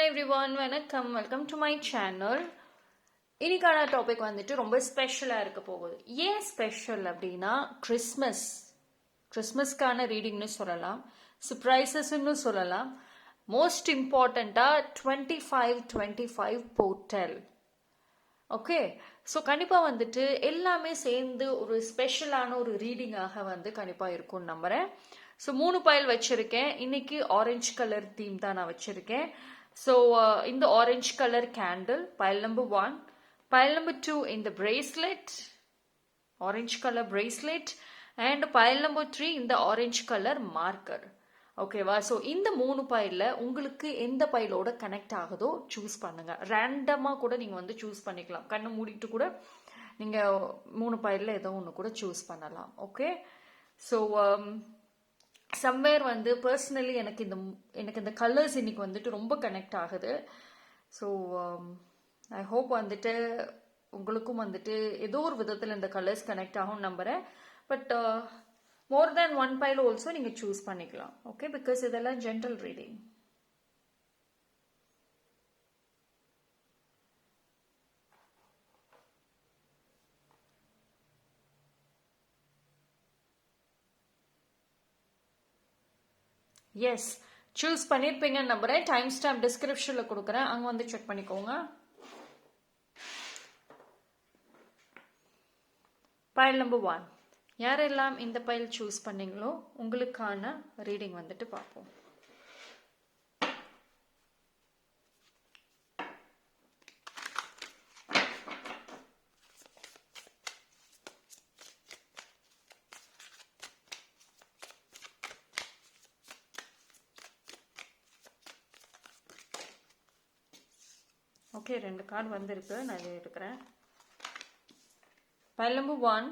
Hello everyone வணக்கம். Welcome to my channel இன்னைக்கான topic வந்துட்டு ரொம்ப ஸ்பெஷலாக இருக்க போகுது. ஏன் ஸ்பெஷல் அப்படின்னா கிறிஸ்மஸ் கிறிஸ்மஸ்க்கான ரீடிங்னு சொல்லலாம். சர்ப்ரைசஸ்ன்னு சொல்லலாம். மோஸ்ட் இம்பார்ட்டண்ட்டாக twenty five twenty five portal okay so கண்டிப்பாக வந்துட்டு எல்லாமே சேர்ந்து ஒரு ஸ்பெஷலான ஒரு ரீடிங்காக வந்து கண்டிப்பாக இருக்கும்னு நம்புகிறேன் ஸோ மூணு பயல் வச்சுருக்கேன். இன்னைக்கு ஆரஞ்சு கலர் தீம் தான் நான் வச்சுருக்கேன். ஸோ இந்த orange colour candle one. Number one two number two இந்த bracelet color colour bracelet pile number number in இந்த orange கலர் மார்க்கர் ஓகேவா ஸோ இந்த மூணு பைலில் உங்களுக்கு எந்த பைலோட கனெக்ட் ஆகுதோ சூஸ் பண்ணுங்கள் ரேண்டமாக கூட நீங்கள் வந்து சூஸ் பண்ணிக்கலாம். கண்ணை மூடிட்டு கூட நீங்கள் மூணு பயிரில் ஏதோ ஒன்று கூட சூஸ் பண்ணலாம். ஓகே ஸோ um, சம்வேர் வந்து பர்சனலி எனக்கு இந்த எனக்கு இந்த கலர்ஸ் இன்னைக்கு வந்துட்டு ரொம்ப கனெக்ட் ஆகுது. ஸோ ஐ ஹோப் வந்துட்டு உங்களுக்கும் வந்துட்டு ஏதோ ஒரு விதத்தில் இந்த கலர்ஸ் கனெக்ட் ஆகும்னு நம்புகிறேன் but more than one pile also நீங்கள் சூஸ் பண்ணிக்கலாம். ஓகே பிகாஸ் இதெல்லாம் ஜென்ரல் ரீடிங் எஸ் சூஸ் பண்ணியிருப்பீங்கன்னு நம்புகிறேன் டைம் ஸ்டாம்ப் டிஸ்கிரிப்ஷனில் கொடுக்குறேன். அங்கே வந்து செக் பண்ணிக்கோங்க. பயல் நம்பர் ஒன் யாரெல்லாம் இந்த பயல் சூஸ் பண்ணீங்களோ உங்களுக்கான ரீடிங் வந்துட்டு பார்ப்போம். ஓகே ரெண்டு கார்டு வந்திருக்கு. நான் இது எடுக்கிறேன். பல்லம்பு ஒன்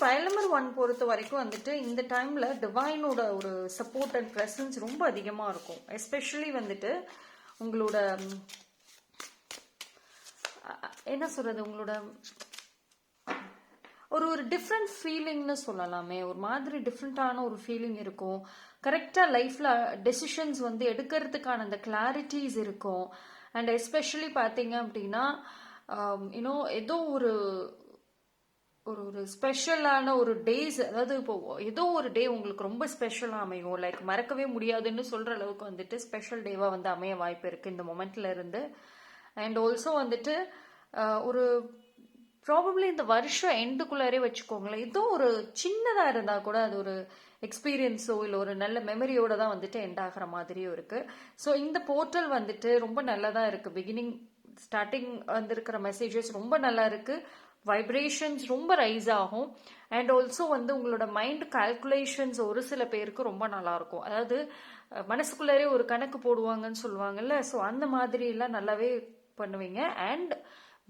சரி நம்பர் ஒன் பொறுத்த வரைக்கும் வந்துட்டு இந்த டைமில் டிவைனோட ஒரு சப்போர்ட் அண்ட் ப்ரெசன்ஸ் ரொம்ப அதிகமாக இருக்கும். எஸ்பெஷலி வந்துட்டு உங்களோட என்ன சொல்கிறது உங்களோட ஒரு ஒரு டிஃப்ரெண்ட் ஃபீலிங்னு சொல்லலாமே. ஒரு மாதிரி டிஃப்ரெண்ட்டான ஒரு ஃபீலிங் இருக்கும். கரெக்டாக லைஃப்பில் டெசிஷன்ஸ் வந்து எடுக்கிறதுக்கான அந்த கிளாரிட்டிஸ் இருக்கும். அண்ட் எஸ்பெஷலி பார்த்தீங்க அப்படின்னா um, யூனோ ஏதோ ஒரு ஒரு ஒரு ஸ்பெஷலான ஒரு டேஸ் அதாவது இப்போ ஏதோ ஒரு டே உங்களுக்கு ரொம்ப ஸ்பெஷலாக அமையும். லைக் மறக்கவே முடியாதுன்னு சொல்கிற அளவுக்கு வந்துட்டு ஸ்பெஷல் டேவாக வந்து அமைய வாய்ப்பு இருக்குது இந்த மொமெண்ட்ல இருந்து. அண்ட் ஆல்சோ வந்துட்டு ஒரு ப்ராபப்ளி இந்த வருஷம் எண்டுக்குள்ளாரே வச்சுக்கோங்களேன். ஏதோ ஒரு சின்னதாக இருந்தால் கூட அது ஒரு எக்ஸ்பீரியன்ஸோ இல்லை ஒரு நல்ல மெமரியோட தான் வந்துட்டு எண்ட் ஆகிற மாதிரியும் இருக்குது ஸோ இந்த போர்ட்டல் வந்துட்டு ரொம்ப நல்லதாக இருக்குது பிகினிங் ஸ்டார்டிங் வந்திருக்கிற மெசேஜஸ் ரொம்ப நல்லா இருக்குது வைப்ரேஷன்ஸ் ரொம்ப ரைஸ் ஆகும். அண்ட் ஆல்சோ வந்து உங்களோட மைண்ட் கால்குலேஷன்ஸ் ஒரு சில பேருக்கு ரொம்ப நல்லா இருக்கும் அதாவது மனசுக்குள்ளாரே ஒரு கணக்கு போடுவாங்கன்னு சொல்லுவாங்கல்ல ஸோ அந்த மாதிரிலாம் நல்லாவே பண்ணுவீங்க. அண்ட்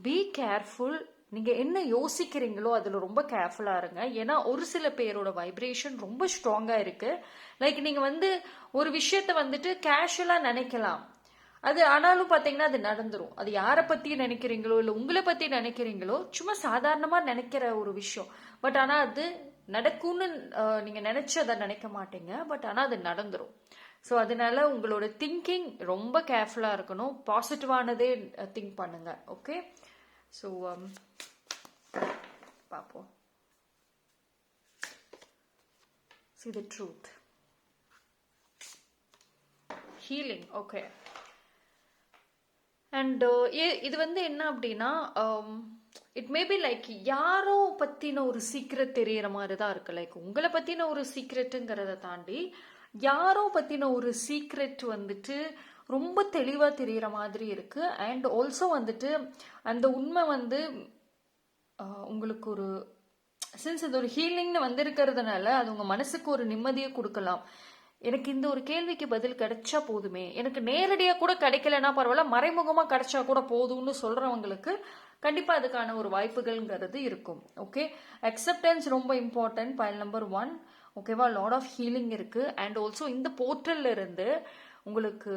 பி கேர்ஃபுல் நீங்க என்ன யோசிக்கிறீங்களோ அதுல ரொம்ப கேர்ஃபுல்லா இருங்க. ஏன்னா ஒரு சில பேரோட வைப்ரேஷன் ரொம்ப ஸ்ட்ராங்கா இருக்கு. லைக் நீங்க வந்து ஒரு விஷயத்த வந்துட்டு கேஷுவலா நினைக்கலாம். அது ஆனாலும் பார்த்தீங்கன்னா அது நடந்துரும். அது யாரை பற்றி நினைக்கிறீங்களோ இல்லை உங்களை பற்றி நினைக்கிறீங்களோ சும்மா சாதாரணமாக நினைக்கிற ஒரு விஷயம். பட் ஆனால் அது நடக்கும்னு நீங்கள் நினச்சி அதை நினைக்க மாட்டீங்க. பட் ஆனால் அது நடந்துடும் ஸோ அதனால உங்களோட திங்கிங் ரொம்ப கேர்ஃபுல்லாக இருக்கணும். பாசிட்டிவானதே திங்க் பண்ணுங்க. ஓகே ஸோ பார்ப்போம் see the truth healing okay and uh, இது வந்து என்ன அப்படின்னா இட் மே பி லைக் யாரோ பற்றின ஒரு சீக்ரெட் தெரியற மாதிரி தான் இருக்கு. லைக் உங்களை பற்றின ஒரு சீக்ரெட்டுங்கிறத தாண்டி யாரோ பற்றின ஒரு சீக்ரெட் வந்துட்டு ரொம்ப தெளிவாக தெரிகிற மாதிரி இருக்கு. அண்ட் ஆல்சோ வந்துட்டு அந்த உண்மை வந்து uh, உங்களுக்கு ஒரு சின்ஸ் இது ஒரு ஹீலிங்னு வந்திருக்கிறதுனால அது உங்கள் மனசுக்கு ஒரு நிம்மதியை கொடுக்கலாம். எனக்கு இந்த ஒரு கேள்விக்கு பதில் கிடைச்சா போதுமே. எனக்கு நேரடியாக கூட கிடைக்கலன்னா பரவாயில்ல மறைமுகமாக கிடைச்சா கூட போதும்னு சொல்கிறவங்களுக்கு கண்டிப்பாக அதுக்கான ஒரு வாய்ப்புகள்ங்கிறது இருக்கும். ஓகே அக்செப்டன்ஸ் ரொம்ப இம்பார்ட்டன்ட் பயல் நம்பர் ஒன் ஓகேவா லாட் ஆஃப் ஹீலிங் இருக்கு. அண்ட் ஆல்சோ இந்த போர்ட்டல்ல இருந்து உங்களுக்கு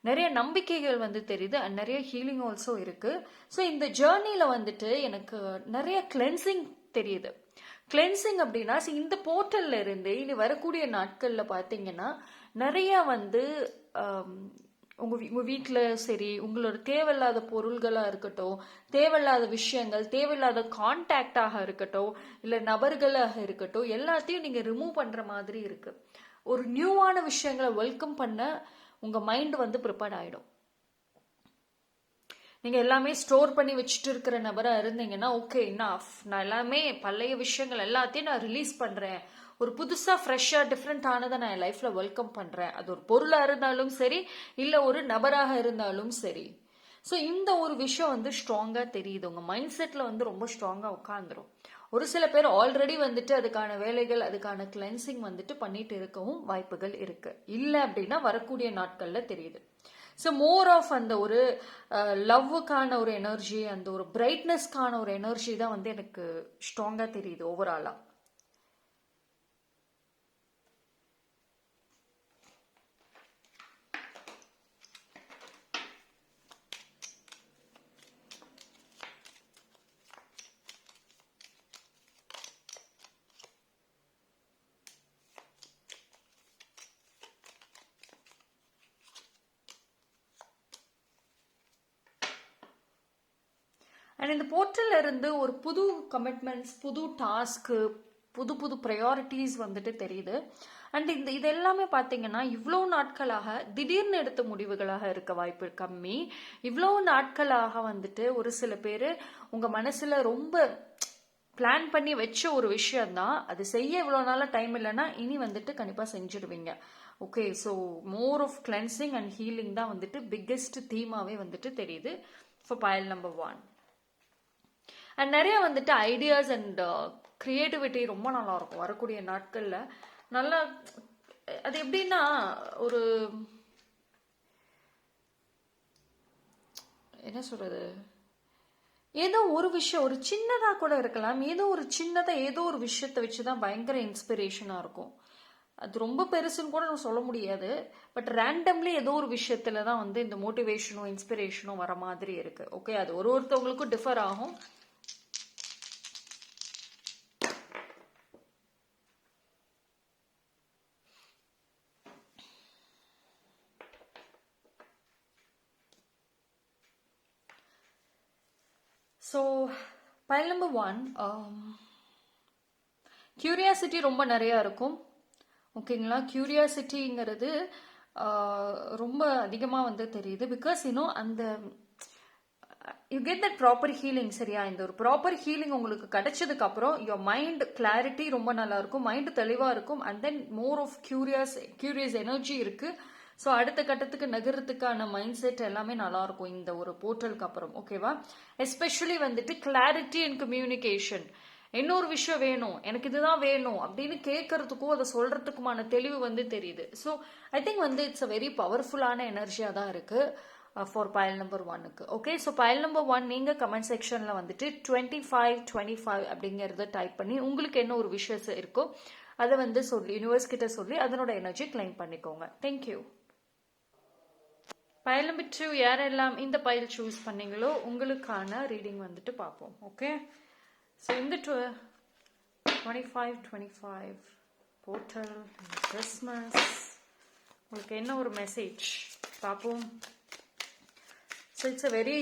நிறைய நம்பிக்கைகள் வந்து தெரியுது. அண்ட் நிறைய ஹீலிங் ஆல்சோ இருக்கு. ஸோ இந்த ஜேர்னியில் வந்துட்டு எனக்கு நிறைய கிளென்சிங் தெரியுது. கிளென்சிங் அப்படின்னா இந்த போர்ட்டல்ல இருந்து இனி வரக்கூடிய நாட்களில் பார்த்தீங்கன்னா நிறைய வந்து உங்கள் உங்க உங்க வீட்டில் சரி உங்களோட தேவையில்லாத பொருள்களாக இருக்கட்டும் தேவையில்லாத விஷயங்கள் தேவையில்லாத கான்டாக்டாக இருக்கட்டும் இல்லை நபர்களாக இருக்கட்டும் எல்லாத்தையும் நீங்கள் ரிமூவ் பண்ணுற மாதிரி இருக்கு. ஒரு நியூவான விஷயங்களை வெல்கம் பண்ண உங்கள் மைண்ட் வந்து ப்ரிப்பேர்ட் ஆகிடும் நீங்க எல்லாமே ஸ்டோர் பண்ணி வச்சுட்டு இருக்கிற நபரா இருந்தீங்கன்னா ஓகே இன்னாஃப் நான் எல்லாமே பழைய விஷயங்கள் எல்லாத்தையும் நான் ரிலீஸ் பண்றேன். ஒரு புதுசா ஃப்ரெஷ்ஷா டிஃப்ரெண்ட் ஆனதை நான் என் லைஃப்ல வெல்கம் பண்றேன். அது ஒரு பொருளா இருந்தாலும் சரி இல்ல ஒரு நபராக இருந்தாலும் சரி. ஸோ இந்த ஒரு விஷயம் வந்து ஸ்ட்ராங்கா தெரியுது. உங்க மைண்ட் செட்ல வந்து ரொம்ப ஸ்ட்ராங்கா உட்காந்துரும் ஒரு சில பேர் ஆல்ரெடி வந்துட்டு அதுக்கான வேலைகள் அதுக்கான கிளென்சிங் வந்துட்டு பண்ணிட்டு இருக்கவும் வாய்ப்புகள் இருக்கு. இல்லை அப்படின்னா வரக்கூடிய நாட்கள்ல தெரியுது. ஸோ மோர் ஆஃப் அந்த ஒரு லவ்வுக்கான ஒரு எனர்ஜி அந்த ஒரு பிரைட்னஸ்க்கான ஒரு எனர்ஜி தான் வந்து எனக்கு ஸ்ட்ராங்காக தெரியுது ஓவராலாக இந்த போர்ட்டல்ல இருந்து ஒரு புது கமிட்மெண்ட்ஸ் புது டாஸ்க்கு புது புது ப்ரையாரிட்டிஸ் வந்துட்டு தெரியுது. அண்ட் இந்த இது எல்லாமே பார்த்தீங்கன்னா இவ்வளோ நாட்களாக திடீர்னு எடுத்த முடிவுகளாக இருக்க வாய்ப்பு கம்மி. இவ்வளோ நாட்களாக வந்துட்டு ஒரு சில பேர் உங்கள் மனசில் ரொம்ப பிளான் பண்ணி வச்ச ஒரு விஷயம்தான். அது செய்ய இவ்வளோ நாளாக டைம் இல்லைன்னா இனி வந்துட்டு கண்டிப்பாக செஞ்சிடுவீங்க. Okay so more of cleansing and healing தான் வந்துட்டு பிக்கெஸ்ட் தீமாவே வந்துட்டு தெரியுது. For pile number one and நிறைய வந்துட்டு ஐடியாஸ் அண்ட் க்ரியேட்டிவிட்டி ரொம்ப நல்லா இருக்கும் வரக்கூடிய நாட்களில். நல்லா அது எப்படின்னா ஒரு என்ன சொல்றது? ஏதோ ஒரு விஷயம் ஒரு சின்னதாக கூட இருக்கலாம். ஏதோ ஒரு சின்னதாக ஏதோ ஒரு விஷயத்தை வச்சு தான் பயங்கர இன்ஸ்பிரேஷனாக இருக்கும். அது ரொம்ப பெருசுன்னு கூட நம்ம சொல்ல முடியாது. பட் ரேண்டம்லி ஏதோ ஒரு விஷயத்துல தான் வந்து இந்த மோட்டிவேஷனும் இன்ஸ்பிரேஷனும் வர மாதிரி இருக்கு. ஓகே அது ஒரு ஒருத்தவங்களுக்கும் டிஃபர் ஆகும். So pile number one curiosity ரொம்ப நிறையா இருக்கும். ஓகேங்களா கியூரியாசிட்டிங்கிறது uh, ரொம்ப அதிகமாக வந்து தெரியுது. பிகாஸ் இன்னும் அந்த you get that proper healing சரியா? இந்த ஒரு ப்ராப்பர் ஹீலிங் உங்களுக்கு கிடைச்சதுக்கு அப்புறம் யோர் மைண்ட் கிளாரிட்டி ரொம்ப நல்லா இருக்கும். மைண்ட் தெளிவாக இருக்கும். And then more of curious curious energy இருக்குது ஸோ அடுத்த கட்டத்துக்கு நகர்றதுக்கான மைண்ட் செட் எல்லாமே நல்லா இருக்கும் இந்த ஒரு போர்ட்டலுக்கு அப்புறம் ஓகேவா எஸ்பெஷலி வந்துட்டு கிளாரிட்டி அண்ட் கம்யூனிகேஷன் இன்னொரு விஷயம் வேணும் எனக்கு இதுதான் வேணும் அப்படின்னு கேட்கறதுக்கும் அதை சொல்றதுக்குமான தெளிவு வந்து தெரியுது. ஸோ ஐ திங்க் வந்து இட்ஸ் அ வெரி பவர்ஃபுல்லான எனர்ஜியாக தான் இருக்கு ஃபார் பயல் நம்பர் ஒன்னுக்கு okay so pile number one நீங்கள் கமெண்ட் செக்ஷனில் வந்துட்டு டுவெண்ட்டி ஃபைவ் டுவெண்ட்டி ஃபைவ் அப்படிங்கிறத டைப் பண்ணி உங்களுக்கு என்ன ஒரு விஷயம் இருக்கோ அதை வந்து சொல்லி யூனிவர்ஸ் கிட்ட சொல்லி அதனோட எனர்ஜி கிளைம் பண்ணிக்கோங்க. Thank you pile number two யாரெல்லாம் இந்த பயில் சூஸ் பண்ணீங்களோ உங்களுக்கான ரீடிங் வந்துட்டு பார்ப்போம் ஓகே ஸோ இந்த two twenty five twenty five portal Christmas உங்களுக்கு என்ன ஒரு மெசேஜ் பார்ப்போம். So it's a very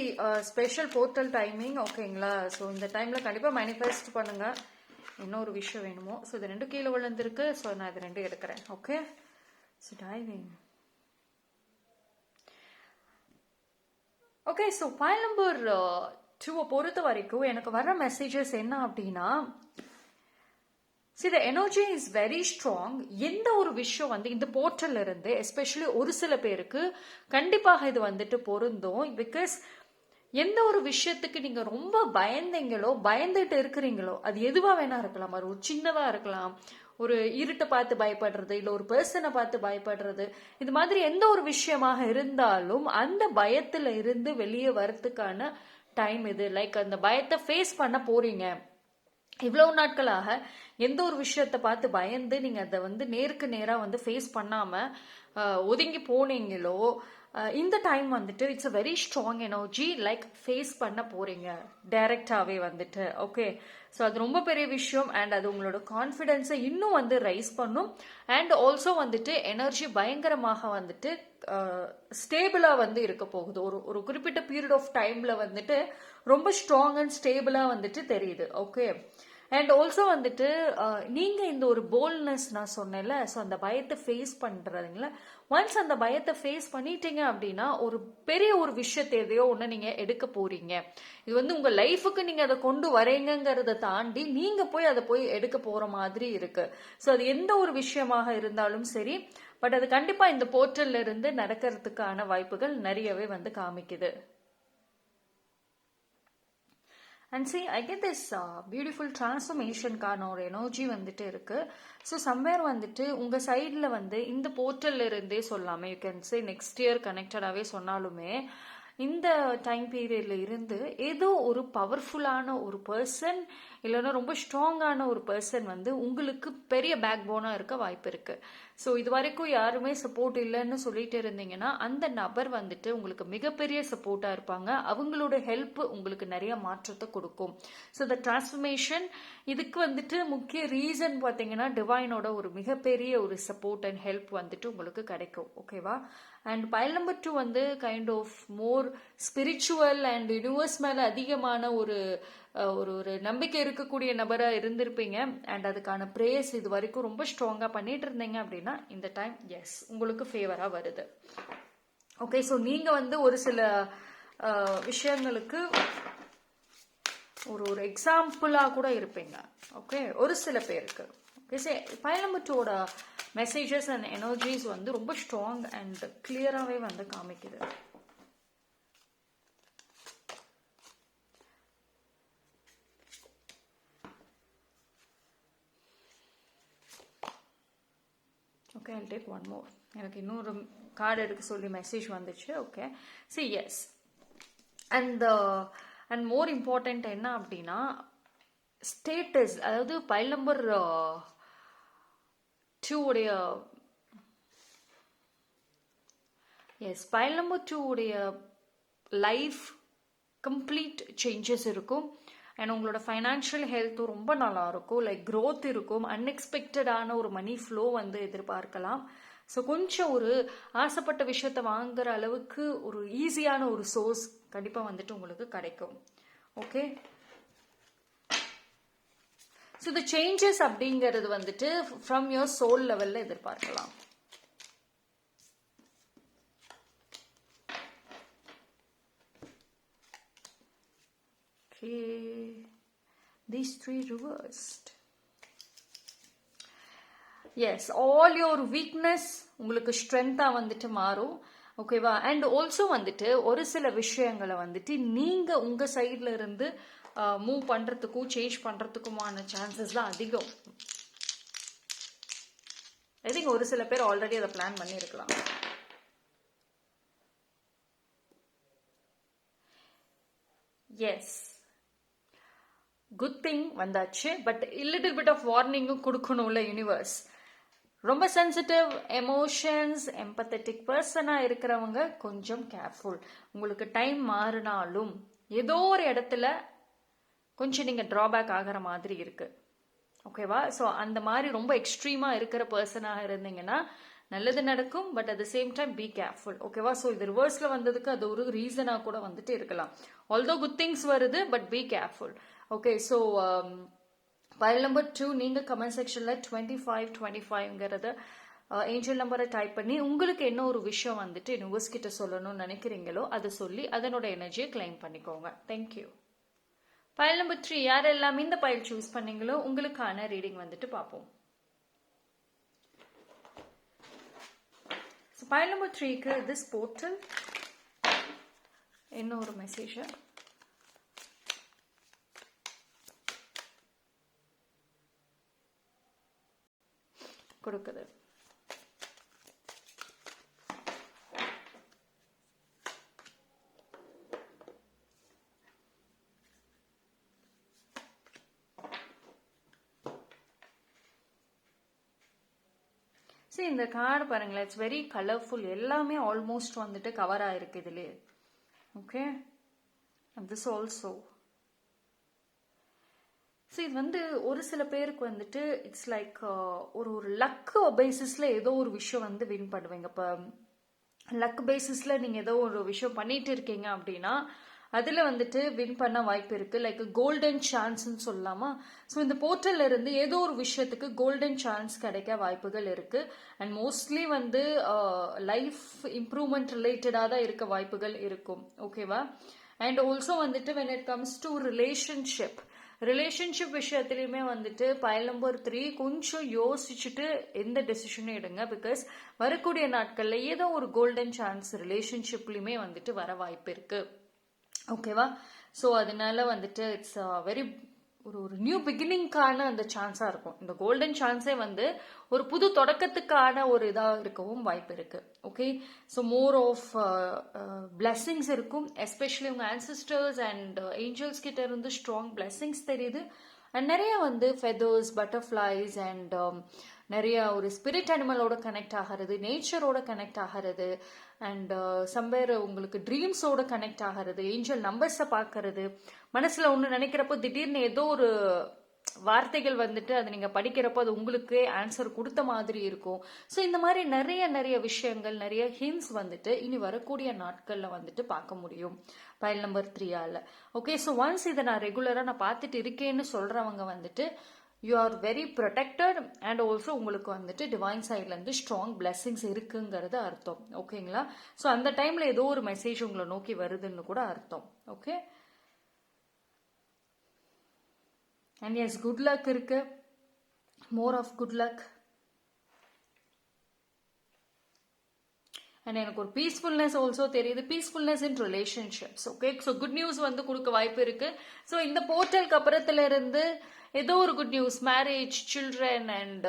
special portal timing ஓகேங்களா ஸோ இந்த டைமில் கண்டிப்பாக மேனிஃபெஸ்ட் பண்ணுங்கள் என்ன ஒரு விஷயம் வேணுமோ? ஸோ இது ரெண்டு கீழே விழுந்திருக்கு. ஸோ நான் இது ரெண்டும் எடுக்கிறேன் okay so diving okay so file number டூவை பொறுத்த வரைக்கும் எனக்கு வர மெசேஜஸ் என்ன அப்படின்னா see the energy is very strong எந்த ஒரு விஷயம் வந்து இந்த போர்ட்டல் இருந்து எஸ்பெஷலி ஒரு சில பேருக்கு கண்டிப்பாக இது வந்துட்டு பொருந்தும் பிகாஸ் எந்த ஒரு விஷயத்துக்கு நீங்க ரொம்ப பயந்தீங்களோ பயந்துட்டு இருக்கிறீங்களோ அது எதுவா வேணா இருக்கலாம். அது ஒரு சின்னதா இருக்கலாம். ஒரு இருட்டை பார்த்து பயப்படுறது இல்லை ஒரு பர்சனை பார்த்து பயப்படுறது. இது மாதிரி எந்த ஒரு விஷயமாக இருந்தாலும் அந்த பயத்துல இருந்து வெளியே வரத்துக்கான டைம் இது. லைக் அந்த பயத்தை ஃபேஸ் பண்ண போறீங்க. இவ்வளவு நாட்களாக எந்த ஒரு விஷயத்தை பார்த்து பயந்து நீங்க அதை வந்து நேருக்கு நேரா வந்து ஃபேஸ் பண்ணாம ஒதுங்கி போனீங்களோ Uh, இந்த டைம் வந்துட்டு it's a very strong energy like face பண்ண போறீங்க. டைரக்டாவே வந்துட்டு ஓகே ஸோ அது ரொம்ப பெரிய விஷயம் அண்ட் அது உங்களோட கான்ஃபிடென்ஸை இன்னும் வந்து ரைஸ் பண்ணும். அண்ட் ஆல்சோ வந்துட்டு எனர்ஜி பயங்கரமாக வந்துட்டு uh, ஸ்டேபிளாக வந்து இருக்க போகுது. ஒரு ஒரு குறிப்பிட்ட பீரியட் ஆஃப் டைமில் வந்துட்டு ரொம்ப ஸ்ட்ராங் அண்ட் ஸ்டேபிளாக வந்துட்டு தெரியுது ஓகே அண்ட் ஆல்சோ வந்துட்டு நீங்கள் இந்த ஒரு போல்ட்னஸ் நான் சொன்னேன்ல ஸோ அந்த பயத்தை ஃபேஸ் பண்ணுறதுங்கள ஒன்ஸ் அந்த பயத்தை ஃபேஸ் பண்ணிட்டீங்க அப்படின்னா ஒரு பெரிய ஒரு விஷயத்தை எதையோ ஒன்று நீங்கள் எடுக்க போகிறீங்க இது வந்து உங்கள் லைஃபுக்கு நீங்கள் அதை கொண்டு வரீங்கங்கிறத தாண்டி நீங்கள் போய் அதை போய் எடுக்க போகிற மாதிரி இருக்குது ஸோ அது எந்த ஒரு விஷயமாக இருந்தாலும் சரி பட் அது கண்டிப்பாக இந்த போர்ட்டல்ல இருந்து நடக்கிறதுக்கான வாய்ப்புகள் நிறையவே வந்து காமிக்குது. And see I get this beautiful டிரான்ஸ்ஃபர்மேஷனுக்கான ஒரு எனர்ஜி வந்துட்டு இருக்கு. ஸோ சம்வேர் வந்துட்டு உங்க சைடில் வந்து இந்த போர்ட்டல்ல இருந்தே சொல்லாமே. You can say next year கனெக்டடாகவே சொன்னாலுமே இந்த டைம் பீரியட்ல இருந்து ஏதோ ஒரு பவர்ஃபுல்லான ஒரு பர்சன் இல்லைன்னா ரொம்ப ஸ்ட்ராங்கான ஒரு பர்சன் வந்து உங்களுக்கு பெரிய பேக் போனாக இருக்க வாய்ப்பு இருக்கு. ஸோ இது வரைக்கும் யாருமே சப்போர்ட் இல்லைன்னு சொல்லிட்டு இருந்தீங்கன்னா அந்த நபர் வந்துட்டு உங்களுக்கு மிகப்பெரிய சப்போர்ட்டாக இருப்பாங்க. அவங்களோட ஹெல்ப் உங்களுக்கு நிறைய மாற்றத்தை கொடுக்கும். ஸோ த டிரான்ஸ்ஃபர்மேஷன் இதுக்கு வந்துட்டு முக்கிய ரீசன் பார்த்தீங்கன்னா டிவைனோட ஒரு மிகப்பெரிய ஒரு சப்போர்ட் அண்ட் ஹெல்ப் வந்துட்டு உங்களுக்கு கிடைக்கும். ஓகேவா அண்ட் பயல் நம்பர் டூ வந்து kind of more spiritual and universe மேலே அதிகமான ஒரு ஒரு ஒரு நம்பிக்கை இருக்கக்கூடிய நபராக இருந்திருப்பீங்க. அண்ட் அதுக்கான ப்ரேயர்ஸ் இது வரைக்கும் ரொம்ப ஸ்ட்ராங்காக பண்ணிட்டு இருந்தீங்க அப்படின்னா இந்த டைம் எஸ் உங்களுக்கு ஃபேவராக வருது. ஓகே ஸோ நீங்கள் வந்து ஒரு சில விஷயங்களுக்கு ஒரு ஒரு எக்ஸாம்பிளாக கூட இருப்பீங்க. ஓகே ஒரு சில பேருக்கு. ஓகே சரி மெசேஜஸ் அண்ட் எனர்ஜிஸ் வந்து ரொம்ப ஸ்ட்ராங் அண்ட் கிளியராகவே வந்து காமிக்குது. Okay I take one more எனக்கு இன்னொரு கார்டு எடுக்க சொல்லி மெசேஜ் வந்துச்சு okay see yes and and more important என்ன அப்படின்னா ஸ்டேட்டஸ் அதாவது பைல் நம்பர் டூ உடைய எஸ் பைல் நம்பர் டூ உடைய லைஃப் கம்ப்ளீட் சேஞ்சஸ் இருக்கும். அண்ட் உங்களோட ஃபைனான்ஷியல் ஹெல்த்தும் ரொம்ப நல்லா இருக்கும். லைக் க்ரோத் இருக்கும். அன்எக்ஸ்பெக்டடான ஒரு மணி ஃப்ளோ வந்து எதிர்பார்க்கலாம். ஸோ கொஞ்சம் ஒரு ஆசைப்பட்ட விஷயத்த வாங்குற அளவுக்கு ஒரு ஈஸியான ஒரு சோர்ஸ் கண்டிப்பாக வந்துட்டு உங்களுக்கு கிடைக்கும். ஓகே ஸோ இந்த சேஞ்சஸ் அப்படிங்கிறது வந்துட்டு ஃப்ரம் யுவர் சோல் லெவலில் எதிர்பார்க்கலாம். Okay, these three reversed. Yes all your weakness உங்களுக்கு ஸ்ட்ரென்த்தாக வந்துட்டு மாறும். ஓகேவா அண்ட் ஆல்சோ வந்துட்டு ஒரு சில விஷயங்களை வந்துட்டு நீங்கள் உங்கள் சைடில் இருந்து மூவ் பண்ணுறதுக்கும் சேஞ்ச் பண்ணுறதுக்குமான சான்சஸ் தான் அதிகம். ஐ திங்க் ஒரு சில பேர் ஆல்ரெடி அதை பிளான் பண்ணியிருக்கலாம் எஸ் குட் திங் வந்தாச்சு பட் லிட்டில் பிட் ஆஃப் வார்னிங்கும் கொடுக்கணும்ல யூனிவர்ஸ் ரொம்ப சென்சிட்டிவ் எமோஷன்ஸ் எம்பத்தட்டிக் பர்சனாக இருக்கிறவங்க கொஞ்சம் கேர்ஃபுல் உங்களுக்கு டைம் மாறினாலும் ஏதோ ஒரு இடத்துல கொஞ்சம் நீங்கள் ட்ராபேக் ஆகிற மாதிரி இருக்குது ஓகேவா ஸோ அந்த மாதிரி ரொம்ப எக்ஸ்ட்ரீமாக இருக்கிற பர்சனாக இருந்தீங்கன்னா நல்லது நடக்கும் but at the same time be careful ஓகேவா ஸோ இது ரிவர்ஸில் வந்ததுக்கு அது ஒரு ரீசனாக கூட வந்துட்டு இருக்கலாம். ஆல்தோ குட் திங்ஸ் வருது but be careful okay so pile number two நீங்கள் கமெண்ட் செக்ஷனில் டுவெண்ட்டி ஃபைவ் டுவெண்ட்டி ஃபைவ்ங்கிறத ஏஞ்சல் நம்பரை டைப் பண்ணி உங்களுக்கு என்ன ஒரு விஷயம் வந்துட்டு யூனிவர்ஸ் கிட்ட சொல்லணும்னு நினைக்கிறீங்களோ அதை சொல்லி அதனோட எனர்ஜியை கிளைம் பண்ணிக்கோங்க. தேங்க்யூ ஃபைல் நம்பர் த்ரீ யார் எல்லாம் இந்த பைல் சூஸ் பண்ணீங்களோ உங்களுக்கான ரீடிங் வந்துட்டு பார்ப்போம். ஃபைல் நம்பர் த்ரீக்கு திஸ் போர்ட்டல் என்ன ஒரு மெசேஜை கொடுக்குது. சரி இந்த கார்டு பாருங்களேன் இட்ஸ் வெரி கலர்ஃபுல் எல்லாமே ஆல்மோஸ்ட் வந்துட்டு கவர் ஆயிருக்கு இதுலேயே. ஓகே திஸ் ஆல்சோ ஸோ இது வந்து ஒரு சில பேருக்கு வந்துட்டு இட்ஸ் லைக் uh, ஒரு ஒரு லக் பேசிஸில் ஏதோ ஒரு விஷயம் வந்து வின் பண்ணுவீங்க. இப்போ லக் பேசிஸில் நீங்கள் ஏதோ ஒரு விஷயம் பண்ணிட்டு இருக்கீங்க அப்படின்னா அதில் வந்துட்டு வின் பண்ண வாய்ப்பு இருக்குது லைக் கோல்டன் சான்ஸ்ன்னு சொல்லலாமா? ஸோ இந்த போர்ட்டல்ல இருந்து ஏதோ ஒரு விஷயத்துக்கு கோல்டன் சான்ஸ் கிடைக்க வாய்ப்புகள் இருக்குது அண்ட் மோஸ்ட்லி வந்து லைஃப் இம்ப்ரூவ்மெண்ட் ரிலேட்டடாக தான் இருக்க வாய்ப்புகள் இருக்கும். ஓகேவா அண்ட் ஆல்சோ வந்துட்டு when it comes to relationship relationship விஷயத்துலையுமே வந்துட்டு பயல் நம்பர் த்ரீ கொஞ்சம் யோசிச்சுட்டு எந்த டெசிஷனும் எடுங்க. பிகாஸ் வரக்கூடிய நாட்களில் ஏதோ ஒரு கோல்டன் சான்ஸ் ரிலேஷன்ஷிப்லையுமே வந்துட்டு வர வாய்ப்பு இருக்கு. ஓகேவா ஸோ அதனால வந்துட்டு இட்ஸ் வெரி uh, ஒரு ஒரு நியூ பிகினிங்கான அந்த சான்ஸாக இருக்கும். இந்த கோல்டன் சான்ஸே வந்து ஒரு புது தொடக்கத்துக்கான ஒரு இதாக இருக்கவும் வாய்ப்பு இருக்கு. Okay so more of blessings இருக்கும். எஸ்பெஷலி உங்கள் ஆன்சிஸ்டர்ஸ் அண்ட் ஏஞ்சல்ஸ் கிட்ட இருந்து ஸ்ட்ராங் பிளெஸ்ஸிங்ஸ் தெரியுது. அண்ட் நிறைய வந்து ஃபெதர்ஸ் பட்டர்ஃப்ளைஸ் அண்ட் நிறைய ஒரு ஸ்பிரிட் அனிமலோட கனெக்ட் ஆகிறது நேச்சரோட கனெக்ட் ஆகிறது அண்ட் சம்பேர் uh, உங்களுக்கு ட்ரீம்ஸோட கனெக்ட் ஆகிறது ஏஞ்சல் நம்பர்ஸை பார்க்கறது. மனசில் ஒன்று நினைக்கிறப்போ திடீர்னு ஏதோ ஒரு வார்த்தைகள் வந்துட்டு அதை நீங்கள் படிக்கிறப்போ அது உங்களுக்கே ஆன்சர் கொடுத்த மாதிரி இருக்கும். ஸோ இந்த மாதிரி நிறைய நிறைய விஷயங்கள் நிறைய ஹின்ஸ் வந்துட்டு இனி வரக்கூடிய நாட்களில் வந்துட்டு பார்க்க முடியும். பயல் நம்பர் த்ரீயால் ஓகே ஸோ ஒன்ஸ் இதை நான் ரெகுலராக நான் பார்த்துட்டு இருக்கேன்னு சொல்கிறவங்க வந்துட்டு you are very protected and also உங்களுக்கு வந்துட்டு டிவைன் சைட்லேருந்து ஸ்ட்ராங் பிளெஸ்ஸிங்ஸ் இருக்குங்கிறது அர்த்தம். ஓகேங்களா ஸோ அந்த டைமில் ஏதோ ஒரு மெசேஜ் உங்களை நோக்கி வருதுன்னு கூட அர்த்தம். Okay and yes good luck இருக்கு. More of good luck and எனக்கு ஒரு பீஸ்ஃபுல்னஸ் ஆல்சோ தெரியுது. Peacefulness in relationships okay so good news வந்து கொடுக்க வாய்ப்பு இருக்கு. ஸோ இந்த போர்ட்டலுக்கு அப்புறத்துல இருந்து ஏதோ ஒரு good news marriage children and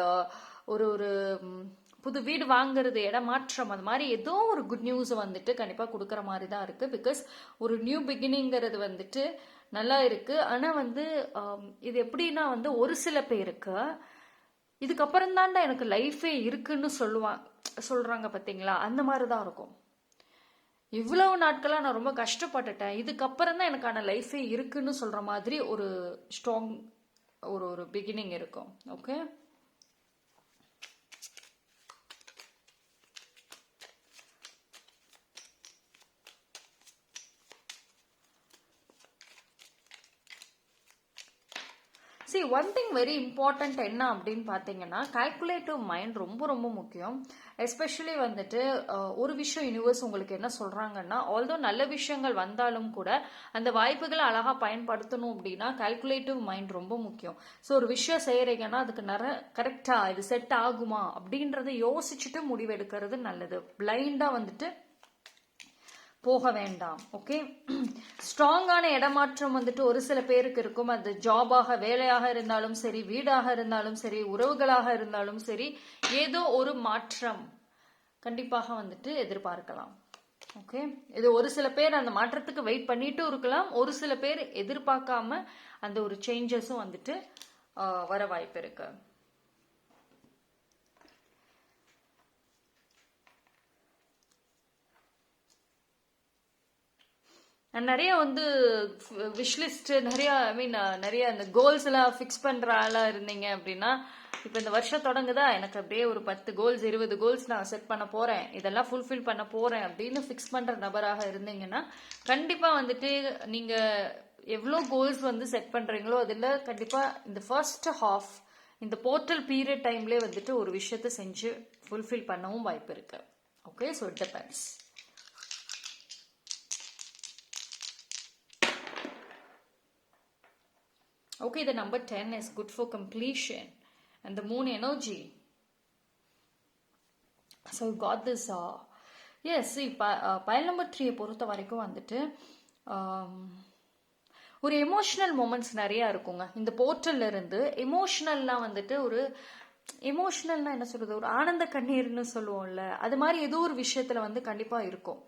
ஒரு ஒரு புது வீடு வாங்குறது இடம் மாற்றம் அது மாதிரி ஏதோ ஒரு குட் நியூஸ் வந்துட்டு கண்டிப்பாக கொடுக்குற மாதிரி தான் இருக்குது பிகாஸ் ஒரு நியூ பிகினிங்கிறது வந்துட்டு நல்லா இருக்கு. ஆனால் வந்து இது எப்படின்னா வந்து ஒரு சில பேருக்கு இதுக்கப்புறம் தான்டா எனக்கு லைஃபே இருக்குன்னு சொல்லுவான் சொல்கிறாங்க பார்த்தீங்களா அந்த மாதிரி தான் இருக்கும். இவ்வளவு நாட்களாக நான் ரொம்ப கஷ்டப்பட்டுட்டேன். இதுக்கப்புறம் தான் எனக்கான லைஃபே இருக்குன்னு சொல்கிற மாதிரி ஒரு ஸ்ட்ராங் ஒரு ஒரு பிகினிங் இருக்கும். Okay see one thing very important என்ன அப்படின்னு பார்த்தீங்கன்னா கால்குலேட்டிவ் மைண்ட் ரொம்ப ரொம்ப முக்கியம். எஸ்பெஷலி வந்துட்டு ஒரு விஷயம் யூனிவர்ஸ் உங்களுக்கு என்ன சொல்கிறாங்கன்னா ஆல்தோ நல்ல விஷயங்கள் வந்தாலும் கூட அந்த வாய்ப்புகளை அழகாக பயன்படுத்தணும் அப்படின்னா கால்குலேட்டிவ் மைண்ட் ரொம்ப முக்கியம். ஸோ ஒரு விஷயம் செய்கிறீங்கன்னா அதுக்கு நிற கரெக்டாக இது செட் ஆகுமா அப்படின்றத யோசிச்சுட்டு முடிவெடுக்கிறது நல்லது. பிளைண்டாக வந்துட்டு போக வேண்டாம் ஓகே ஸ்ட்ராங்கான இடமாற்றம் வந்துட்டு ஒரு சில பேருக்கு இருக்கும். அது ஜாபாக வேலையாக இருந்தாலும் சரி வீடாக இருந்தாலும் சரி உறவுகளாக இருந்தாலும் சரி ஏதோ ஒரு மாற்றம் கண்டிப்பாக வந்துட்டு எதிர்பார்க்கலாம் ஓகே இது ஒரு சில பேர் அந்த மாற்றத்துக்கு வெயிட் பண்ணிட்டும் இருக்கலாம். ஒரு சில பேர் எதிர்பார்க்காம அந்த ஒரு சேஞ்சஸும் வந்துட்டு வர வாய்ப்பு இருக்கு. நிறைய வந்து விஷ்லிஸ்ட் நிறைய ஐ மீன் நிறைய அந்த கோல்ஸ் எல்லாம் ஃபிக்ஸ் பண்ணுற ஆளாக இருந்தீங்க அப்படின்னா இப்போ இந்த வருஷம் தொடங்குதா? எனக்கு அப்படியே ஒரு பத்து கோல்ஸ் இருபது கோல்ஸ் நான் செட் பண்ண போறேன். இதெல்லாம் ஃபுல்ஃபில் பண்ண போறேன் அப்படின்னு ஃபிக்ஸ் பண்ற நபராக இருந்தீங்கன்னா கண்டிப்பா வந்துட்டு நீங்க எவ்வளோ கோல்ஸ் வந்து செட் பண்றீங்களோ அதில் கண்டிப்பா இந்த ஃபர்ஸ்ட் ஹாஃப் இந்த போர்ட்டல் பீரியட் டைம்லேயே வந்துட்டு ஒரு விஷயத்த செஞ்சு ஃபுல்ஃபில் பண்ணவும் வாய்ப்பு இருக்கு. Okay so it depends Okay, the number 10 is good for completion and the moon energy. So got got this. Uh, yes, see, number uh, த்ரீயை பொறுத்த வரைக்கும் வந்துட்டு um, ஒரு எமோஷ்னல் மூமெண்ட்ஸ் நிறையா இருக்குங்க இந்த போர்ட்டல்ல இருந்து எமோஷ்னல்லாம் வந்துட்டு ஒரு எமோஷ்னல்னா என்ன சொல்றது ஒரு ஆனந்த கண்ணீர்னு சொல்லுவோம்ல அது மாதிரி ஏதோ ஒரு விஷயத்துல வந்து கண்டிப்பா இருக்கும்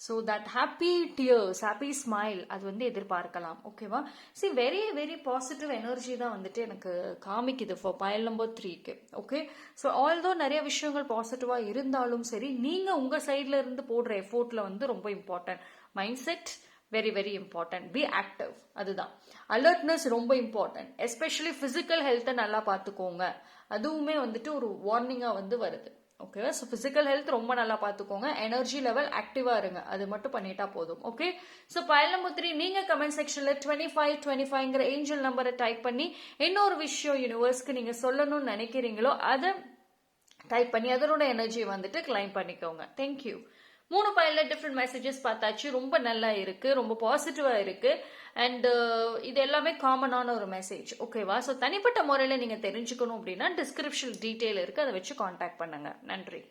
so that happy tears happy smile அது வந்து எதிர்பார்க்கலாம். ஓகேவா see very very positive energy தான் வந்துட்டு எனக்கு காமிக்குது ஃபார் பயல் நம்பர் த்ரீக்கு ஓகே ஸோ ஆல்தோ நிறைய விஷயங்கள் பாசிட்டிவாக இருந்தாலும் சரி நீங்கள் உங்கள் சைடில் இருந்து போடுற எஃபோர்ட்டில் வந்து ரொம்ப important mind set very very important be active அதுதான். அலர்ட்னஸ் ரொம்ப இம்பார்ட்டன்ட் எஸ்பெஷலி ஃபிசிக்கல் ஹெல்த்தை நல்லா பார்த்துக்கோங்க. அதுவுமே வந்துட்டு ஒரு வார்னிங்காக வந்து வருது. ஓகேவா ஸோ ஃபிசிக்கல் ஹெல்த் ரொம்ப நல்லா பார்த்துக்கோங்க. எனர்ஜி லெவல் ஆக்டிவாக இருங்க. அது மட்டும் பண்ணிட்டா போதும். ஓகே ஸோ பயலமுத்திரி நீங்கள் கமெண்ட் செக்ஷனில் டுவெண்ட்டி ஃபைவ் டுவெண்ட்டி ஃபைவ்ங்கிற ஏஞ்சல் நம்பரை டைப் பண்ணி இன்னொரு விஷயம் யூனிவர்ஸ்க்கு நீங்கள் சொல்லணும்னு நினைக்கிறீங்களோ அதை டைப் பண்ணி அதனோட எனர்ஜியை வந்துட்டு கிளைம் பண்ணிக்கோங்க. தேங்க்யூ மூணு பையில டிஃப்ரெண்ட் மெசேஜஸ் பார்த்தாச்சு. ரொம்ப நல்லா இருக்கு. ரொம்ப பாசிட்டிவா இருக்கு. அண்ட் uh, இது எல்லாமே காமனான ஒரு மெசேஜ் ஓகேவா ஸோ தனிப்பட்ட முறையில் நீங்கள் தெரிஞ்சுக்கணும் அப்படின்னா டிஸ்கிரிப்ஷன் டீட்டெயில் இருக்கு. அதை வச்சு காண்டாக்ட் பண்ணுங்க. நன்றி.